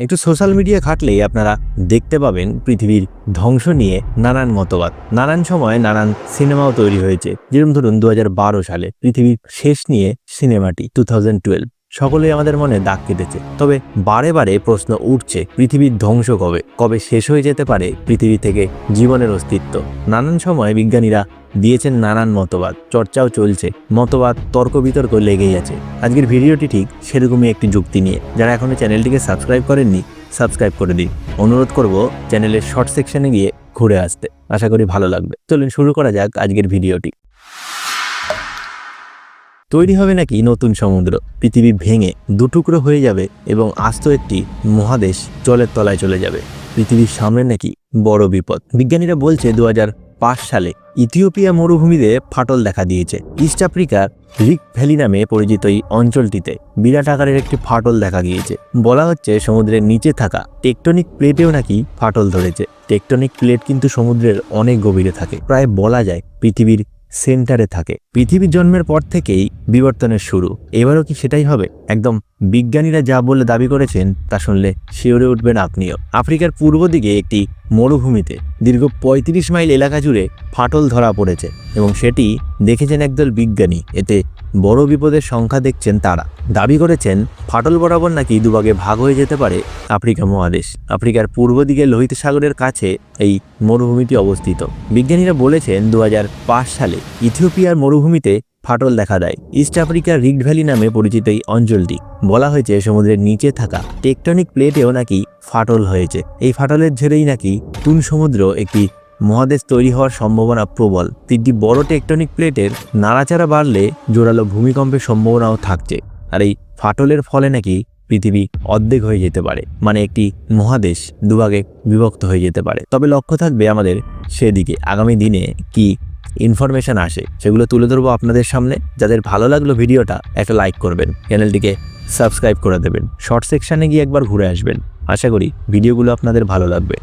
একটু social media ঘাটলেই আপনারা দেখতে পাবেন পৃথিবীর ধ্বংস নিয়ে নানান মতবাদ। নানান সময় নানান সিনেমাও তৈরি হয়েছে। যেরকম ধরুন দু হাজার বারো সালে পৃথিবীর শেষ নিয়ে সিনেমাটি টু সকলেই আমাদের মনে দাগ কেটেছে। তবে বারে বারে প্রশ্ন উঠছে, পৃথিবীর ধ্বংস কবে? কবে শেষ হয়ে যেতে পারে পৃথিবী থেকে জীবনের অস্তিত্ব? নানান সময় বিজ্ঞানীরা দিয়েছেন নানান মতবাদ, চর্চাও চলছে, মতবাদ তর্ক বিতর্ক লেগেই আছে। আজকের ভিডিওটি ঠিক সেরকমই একটি যুক্তি নিয়ে। যারা এখনও চ্যানেলটিকে সাবস্ক্রাইব করেননি, সাবস্ক্রাইব করে দিন। অনুরোধ করব চ্যানেলের শর্ট সেকশনে গিয়ে ঘুরে আসতে। আশা করি ভালো লাগবে। চলুন শুরু করা যাক আজকের ভিডিওটি। তৈরি হবে নাকি নতুন সমুদ্র? পৃথিবী ভেঙে দুটুকরো হয়ে যাবে এবং আস্ত একটি মহাদেশ জলের তলায় চলে যাবে। পৃথিবীর সামনে নাকি বড় বিপদ। বিজ্ঞানীরা বলছে দু সালে ইথিওপিয়া মরুভূমিতে ফাটল দেখা দিয়েছে। ইস্ট আফ্রিকার রিক ভ্যালি নামে পরিচিত এই অঞ্চলটিতে বিরাট আকারের একটি ফাটল দেখা গিয়েছে। বলা হচ্ছে সমুদ্রের নিচে থাকা টেকটনিক প্লেটেও নাকি ফাটল ধরেছে। টেকটনিক প্লেট কিন্তু সমুদ্রের অনেক গভীরে থাকে। প্রায় বলা যায় পৃথিবীর সেন্টারে থাকে। পৃথিবীর জন্মের পর থেকেই বিবর্তনের শুরু। এবারও কি সেটাই হবে? একদম বিজ্ঞানীরা যা বলে দাবি করেছেন, তা শুনলে শিওরে উঠবেন আপনিও। আফ্রিকার পূর্ব দিকে একটি মরুভূমিতে দীর্ঘ ৩৫ মাইল এলাকা জুড়ে ফাটল ধরা পড়েছে এবং সেটি দেখেছেন একদল বিজ্ঞানী। এতে বড় বিপদের সংখ্যা দেখছেন তারা। দাবি করেছেন, ফাটল বরাবর নাকি দুভাগে ভাগ হয়ে যেতে পারে আফ্রিকা মহাদেশ। আফ্রিকার পূর্ব দিকে লোহিত সাগরের কাছে এই মরুভূমিটি অবস্থিত। বিজ্ঞানীরা বলেছেন দু হাজার পাঁচ সালে ইথিওপিয়ার মরুভূমিতে ফাটল দেখা দেয়। ইস্ট আফ্রিকার রিগড ভ্যালি নামে পরিচিত এই অঞ্চলটি, বলা হয়েছে সমুদ্রের নিচে থাকা টেকটনিক প্লেটেও নাকি ফাটল হয়েছে। এই ফাটলের ঝেড়েই নাকি তুন সমুদ্র একটি মহাদেশ তৈরি হওয়ার সম্ভাবনা প্রবল। তিনটি বড় টেকটনিক প্লেটের নাড়াচাড়া বাড়লে জোরালো ভূমিকম্পের সম্ভাবনাও থাকছে। আর এই ফাটলের ফলে নাকি পৃথিবী অর্ধেক হয়ে যেতে পারে মানে একটি মহাদেশ দুভাগে বিভক্ত হয়ে যেতে পারে। তবে লক্ষ্য থাকবে আমাদের সেদিকে। আগামী দিনে কি ইনফরমেশন আসে, সেগুলো তুলে ধরবো আপনাদের সামনে। যাদের ভালো লাগল ভিডিওটা, একটা লাইক করবেন, চ্যানেলটিকে সাবস্ক্রাইব করে দেবেন। শর্ট সেকশানে গিয়ে একবার ঘুরে আসবেন। আশা করি ভিডিওগুলো আপনাদের ভালো লাগবে।